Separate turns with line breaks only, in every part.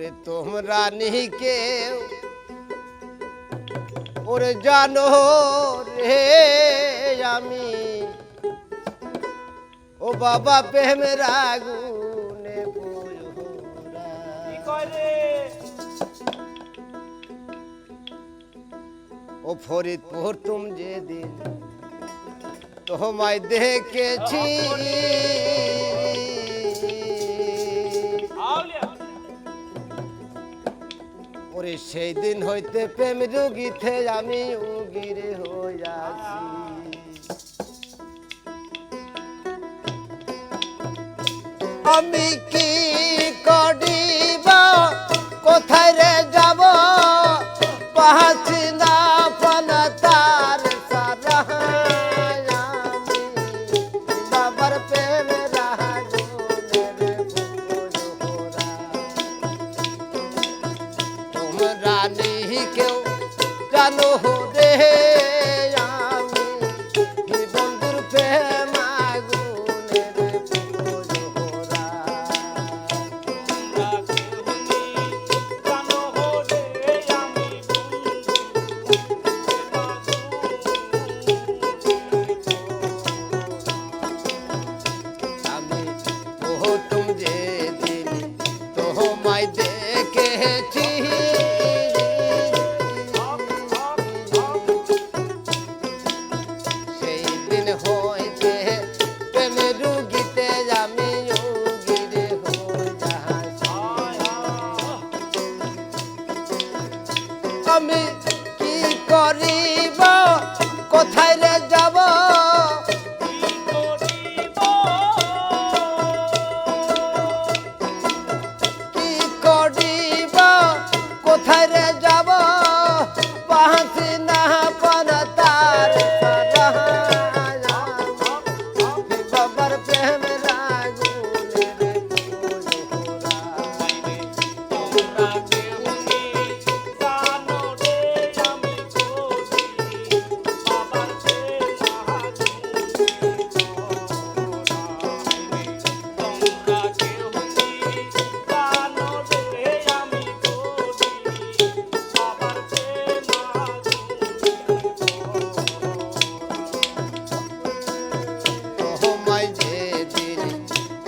ওরে তোমরা নেই কেউ ওরে জানো রে আমি। ও বাবা প্রেমের আগুনে পুরোরা। ও ফরিদপুর তুম যেদিন তোমায় দেখেছি। ওরে সেই দিন হইতে প্রেম যুগিতে আমি উগিরে হইয়াছি। আমি কি নেই কেউ জানো রে আমি বন্ধুর প্রেম আগুনের। আমি প্রথম যে দিন তোমায় দেখেছি আমি কি করিব? কোথায় রে যাব?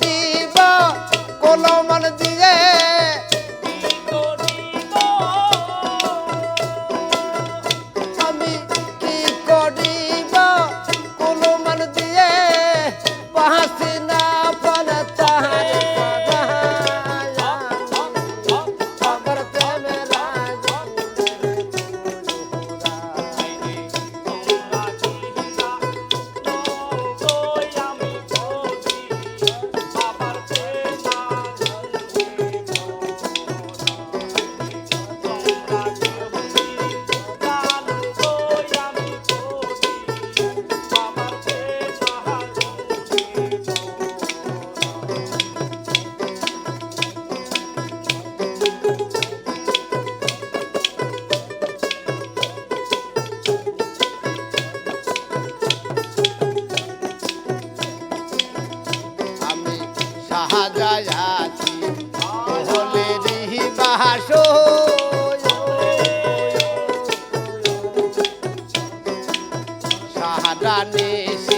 করিব সাহাযায়াছি হলে রিহি বাহাস সাহারানে দেখে